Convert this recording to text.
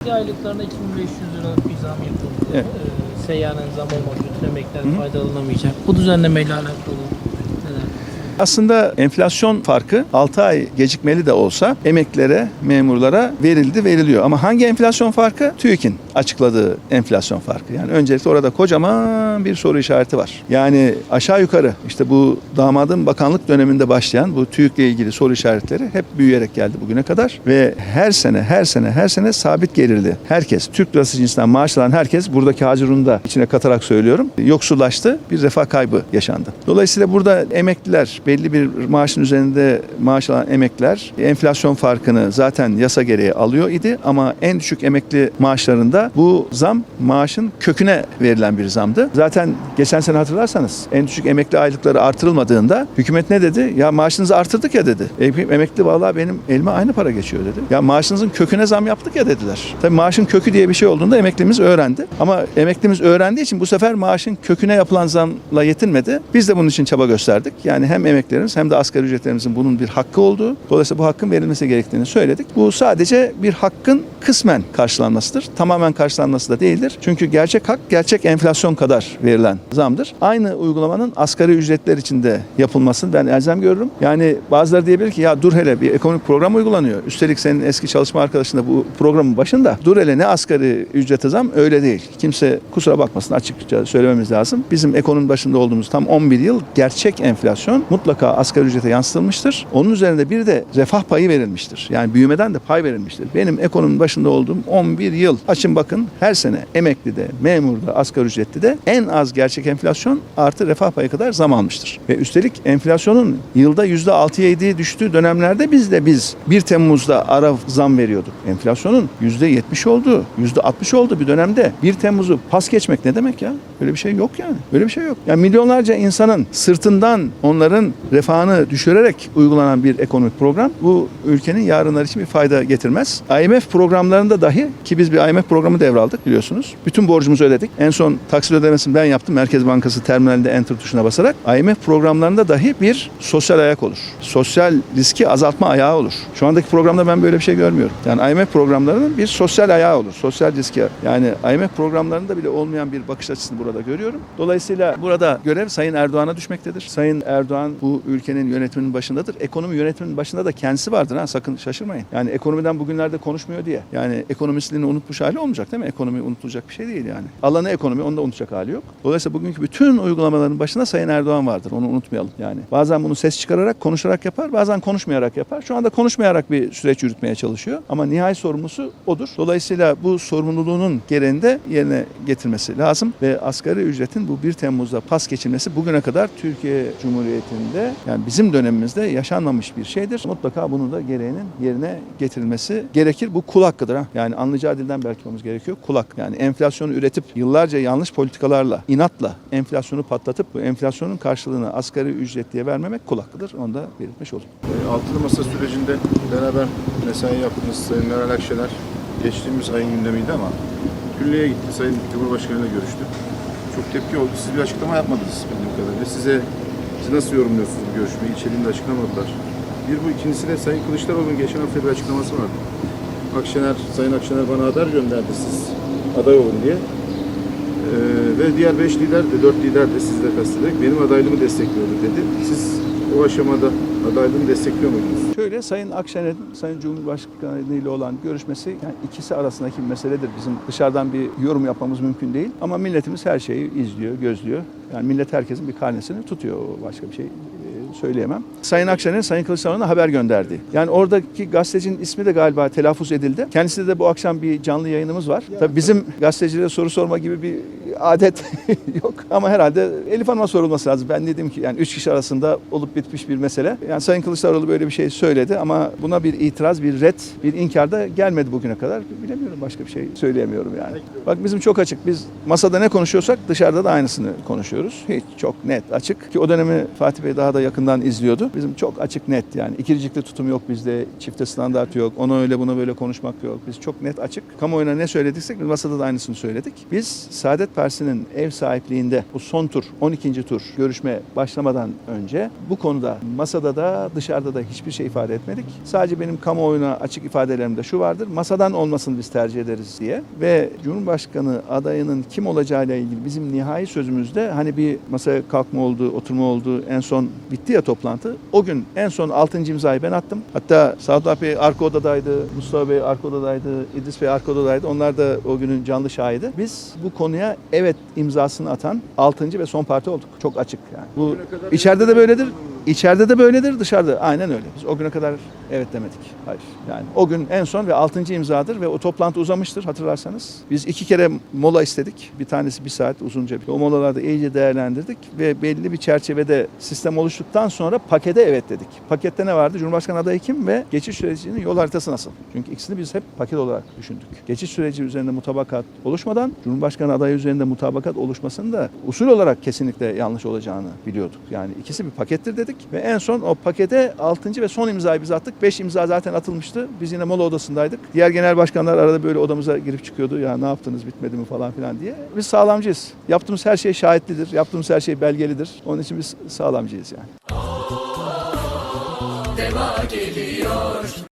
Emekli aylıklarına 2500 liralık bir zam yapıldı. Evet. Ee, seyyanen zam Hı hı. faydalanamayacak. Bu düzenlemeyle alakalı? Aslında enflasyon farkı 6 ay gecikmeli de olsa emeklilere, memurlara verildi, veriliyor. Ama hangi enflasyon farkı? TÜİK'in açıkladığı enflasyon farkı. Yani öncelikle orada kocaman bir soru işareti var. Yani aşağı yukarı işte bu damadın bakanlık döneminde başlayan bu TÜİK'le ilgili soru işaretleri hep büyüyerek geldi bugüne kadar. Ve her sene, her sene, her sene sabit gelirli. Herkes, Türk lirası cinsinden maaş alan herkes buradaki Hacırun'u da içine katarak söylüyorum. Yoksullaştı, bir refah kaybı yaşandı. Dolayısıyla burada emekliler, belli bir maaşın üzerinde maaş alan emekliler enflasyon farkını zaten yasa gereği alıyor idi ama en düşük emekli maaşlarında bu zam maaşın köküne verilen bir zamdı. Zaten geçen sene hatırlarsanız en düşük emekli aylıkları artırılmadığında hükümet ne dedi? Ya maaşınızı artırdık ya dedi. E, emekli vallahi benim elime aynı para geçiyor dedi. Ya maaşınızın köküne zam yaptık ya dediler. Tabii maaşın kökü diye bir şey olduğunda emeklimiz öğrendi. Ama emeklimiz öğrendiği için bu sefer maaşın köküne yapılan zamla yetinmedi. Biz de bunun için çaba gösterdik. Yani hem emeklerimiz hem de asgari ücretlerimizin bunun bir hakkı olduğu, dolayısıyla bu hakkın verilmesi gerektiğini söyledik. Bu sadece bir hakkın kısmen karşılanmasıdır. Tamamen karşılanması da değildir. Çünkü gerçek hak gerçek enflasyon kadar verilen zamdır. Aynı uygulamanın asgari ücretler için de yapılmasını ben elzem görürüm. Yani bazıları diyebilir ki ya dur hele bir ekonomik program uygulanıyor. Üstelik senin eski çalışma arkadaşın da bu programın başında. Dur hele ne asgari ücrete zam öyle değil. Kimse kusura bakmasın açıkça söylememiz lazım. Bizim ekonomi başında olduğumuz tam 11 yıl gerçek enflasyon mutlaka asgari ücrete yansıtılmıştır. Onun üzerinde bir de refah payı verilmiştir. Yani büyümeden de pay verilmiştir. Benim ekonominin başında olduğum 11 yıl. Açın bakın her sene emekli de, memur da, asgari ücretli de en az gerçek enflasyon artı refah payı kadar zam almıştır. Ve üstelik enflasyonun yılda %6'ya 7'ye düştüğü dönemlerde biz de biz 1 Temmuz'da ara zam veriyorduk. Enflasyonun %70 olduğu, %60 olduğu bir dönemde 1 Temmuz'u pas geçmek ne demek ya? Böyle bir şey yok yani. Böyle bir şey yok. Yani milyonlarca insanın sırtından onların refahını düşürerek uygulanan bir ekonomik program bu ülkenin yarınlar için bir fayda getirmez. IMF programlarında dahi ki biz bir IMF programı devraldık biliyorsunuz. Bütün borcumuzu ödedik. En son taksit ödemesini ben yaptım. Merkez Bankası terminalinde enter tuşuna basarak. IMF programlarında dahi bir sosyal ayak olur. Sosyal riski azaltma ayağı olur. Şu andaki programda ben böyle bir şey görmüyorum. Yani IMF programlarının bir sosyal ayağı olur. Sosyal riski. Yani IMF programlarında bile olmayan bir bakış açısını burada görüyorum. Dolayısıyla burada görev Sayın Erdoğan'a düşmektedir. Sayın Erdoğan bu ülkenin yönetiminin başındadır. Ekonomi yönetiminin başında da kendisi vardır ha sakın şaşırmayın. Yani ekonomiden bugünlerde konuşmuyor diye. Yani ekonomistliğini unutmuş hali olmayacak değil mi? Ekonomi unutulacak bir şey değil yani. Alanı ekonomi onu da unutacak hali yok. Dolayısıyla bugünkü bütün uygulamaların başında Sayın Erdoğan vardır. Onu unutmayalım yani. Bazen bunu ses çıkararak, konuşarak yapar. Bazen konuşmayarak yapar. Şu anda konuşmayarak bir süreç yürütmeye çalışıyor. Ama nihai sorumlusu odur. Dolayısıyla bu sorumluluğunun gereğinde yerine getirmesi lazım. Ve asgari ücretin bu 1 Temmuz'da pas geçilmesi bugüne kadar Türkiye Cumhuriyeti'nde yani bizim dönemimizde yaşanmamış bir şeydir. Mutlaka bunu da gereğinin yerine getirilmesi gerekir. Bu kul hakkıdır. Ha? Yani anlayacağı dilden belki olmamız gerekiyor. Kulak. Yani enflasyonu üretip yıllarca yanlış politikalarla, inatla enflasyonu patlatıp bu enflasyonun karşılığını asgari ücret diye vermemek kul hakkıdır. Onu da belirtmiş olayım. E, Altılı Masa sürecinde beraber mesai yaptığımız Sayın Meral Akşener geçtiğimiz ayın gündemiydi ama külliyeye gitti. Sayın Cumhurbaşkanı'yla görüştü. Çok tepki oldu. Siz bir açıklama yapmadınız bildiğim kadarıyla. Size nasıl yorumluyorsunuz bu görüşmeyi? İçeriğini de açıklamadılar. Bir bu ikincisi de Sayın Kılıçdaroğlu'nun geçen hafta bir açıklaması vardı. Akşener, Sayın Akşener bana haber gönderdi siz aday olun diye. Ee, ve diğer beş lider de, dört lider de siz de kastederek benim adaylığımı destekliyordu dedi. Siz o aşamada adaylığını destekliyor muydunuz? Şöyle Sayın Akşener'in Sayın Cumhurbaşkanı ile olan görüşmesi yani ikisi arasındaki meseledir. Bizim dışarıdan bir yorum yapmamız mümkün değil. Ama milletimiz her şeyi izliyor, gözlüyor. Yani millet herkesin bir karnesini tutuyor. Başka bir şey e, söyleyemem. Sayın Akşener Sayın Kılıçdaroğlu'na haber gönderdi. Yani oradaki gazetecinin ismi de galiba telaffuz edildi. Kendisi de bu akşam bir canlı yayınımız var. Tabii bizim gazetecilere soru sorma gibi bir adet yok. Ama herhalde Elif Hanım'a sorulması lazım. Ben dedim ki yani üç kişi arasında olup bitmiş bir mesele. Yani Sayın Kılıçdaroğlu böyle bir şey söyledi ama buna bir itiraz, bir red, bir inkar da gelmedi bugüne kadar. Bilemiyorum başka bir şey söyleyemiyorum yani. Bak bizim çok açık. Biz masada ne konuşuyorsak dışarıda da aynısını konuşuyoruz. Hiç çok net, açık. Ki o dönemi Fatih Bey daha da yakından izliyordu. Bizim çok açık net yani. İkircikli tutum yok bizde. Çifte standart yok. Ona öyle buna böyle konuşmak yok. Biz çok net açık. Kamuoyuna ne söylediksek biz masada da aynısını söyledik. Biz Saadet Partisi Partisi'nin ev sahipliğinde bu son tur 12. tur görüşme başlamadan önce bu konuda masada da dışarıda da hiçbir şey ifade etmedik. Sadece benim kamuoyuna açık ifadelerimde şu vardır. Masadan olmasını biz tercih ederiz diye ve Cumhurbaşkanı adayının kim olacağıyla ilgili bizim nihai sözümüzde hani bir masaya kalkma oldu, oturma oldu. En son bitti ya toplantı. O gün en son 6. imzayı ben attım. Hatta Sadullah Bey arka odadaydı, Mustafa Bey arka odadaydı, İdris Bey arka odadaydı. Onlar da o günün canlı şahidi. Biz bu konuya evet imzasını atan 6. ve son parti olduk. Çok açık yani. Bu içeride de böyledir. İçeride de böyledir, dışarıda. Aynen öyle. Biz o güne kadar evet demedik. Hayır. Yani o gün en son ve 6. imzadır ve o toplantı uzamıştır hatırlarsanız. Biz iki kere mola istedik. Bir tanesi bir saat uzunca. bir- O molalarda iyice değerlendirdik ve belli bir çerçevede sistem oluştuktan sonra pakete evet dedik. Pakette ne vardı? Cumhurbaşkanı adayı kim ve geçiş sürecinin yol haritası nasıl? Çünkü ikisini biz hep paket olarak düşündük. Geçiş süreci üzerinde mutabakat oluşmadan Cumhurbaşkanı adayı üzerinde mutabakat oluşmasının da usul olarak kesinlikle yanlış olacağını biliyorduk. Yani ikisi bir pakettir dedik ve en son o pakete 6. ve son imzayı biz attık. 5 imza zaten atılmıştı. Biz yine mola odasındaydık. Diğer genel başkanlar arada böyle odamıza girip çıkıyordu. Ya ne yaptınız bitmedi mi falan filan diye. Biz sağlamcıyız. Yaptığımız her şey şahitlidir. Yaptığımız her şey belgelidir. Onun için biz sağlamcıyız yani. Deva geliyor